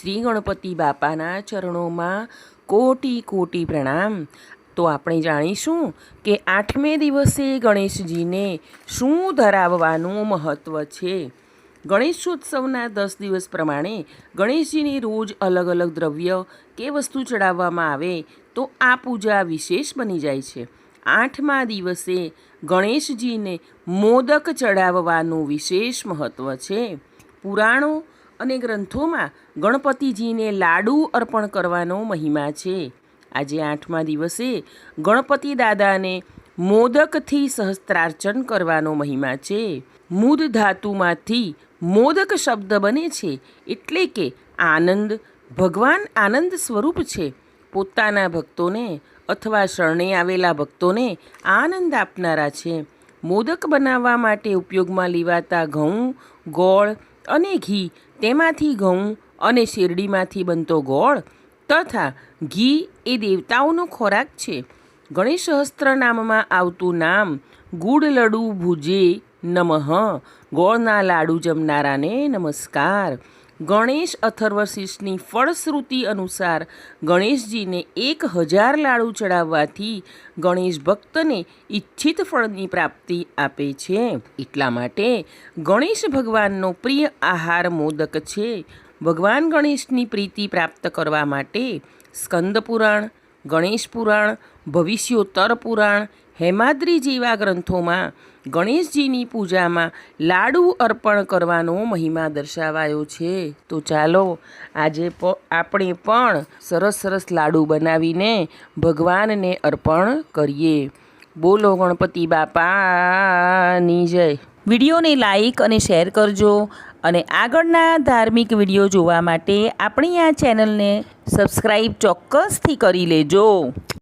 શ્રી ગણપતિ બાપાના ચરણોમાં કોટી કોટી પ્રણામ. તો આપણે જાણીશું કે આઠમે દિવસે ગણેશજીને શું ધરાવવાનું મહત્ત્વ છે? ગણેશોત્સવના દસ દિવસ પ્રમાણે ગણેશજીની રોજ અલગ અલગ દ્રવ્ય કે વસ્તુ ચડાવવામાં આવે તો આ પૂજા વિશેષ બની જાય છે. આઠમા દિવસે ગણેશજીને મોદક ચડાવવાનું વિશેષ મહત્ત્વ છે. પુરાણો અને ગ્રંથોમાં ગણપતિજીને લાડુ અર્પણ કરવાનો મહિમા છે. આજે આઠમા દિવસે ગણપતિ દાદાને મોદકથી સહસ્ત્રાર્ચન કરવાનો મહિમા છે. મુદ ધાતુમાંથી મોદક શબ્દ બને છે એટલે કે આનંદ. ભગવાન આનંદ સ્વરૂપ છે. પોતાના ભક્તોને અથવા શરણે આવેલા ભક્તોને આનંદ આપનારા છે. મોદક બનાવવા માટે ઉપયોગમાં લેવાતા ઘઉં, ગોળ અને ઘી. તેમાંથી ઘઉં અને શેરડીમાંથી બનતો ગોળ તથા ઘી એ દેવતાઓનો ખોરાક છે. ગણેશ સહસ્ત્ર નામમાં આવતું નામ ગુડ લડુ ભુજે નમઃ. ગોળના લાડુ જમનારાને નમસ્કાર. ગણેશ અથર્વશીષની ફળશ્રુતિ અનુસાર ગણેશજીને એક હજાર લાડુ ચડાવવાથી ગણેશ ભક્તને ઈચ્છિત ફળની પ્રાપ્તિ આપે છે. એટલા માટે ગણેશ ભગવાનનો પ્રિય આહાર મોદક છે. ભગવાન ગણેશની પ્રીતિ પ્રાપ્ત કરવા માટે સ્કંદ પુરાણ ગણેશ પુરાણ, ભવિષ્યોત્તર પુરાણ, હેમાદ્રી જેવા ગ્રંથોમાં ગણેશજીની પૂજામાં લાડુ અર્પણ કરવાનો મહિમા દર્શાવાયો છે. તો ચાલો, આજે આપણે પણ સરસ સરસ લાડુ બનાવીને ભગવાનને અર્પણ કરીએ. બોલો ગણપતિ બાપાની જય. વિડીયોને લાઇક અને શેર કરજો અને આગળના ધાર્મિક વીડિયો જોવા માટે આપણી આ ચેનલને સબસ્ક્રાઈબ ચોક્કસથી કરી લેજો.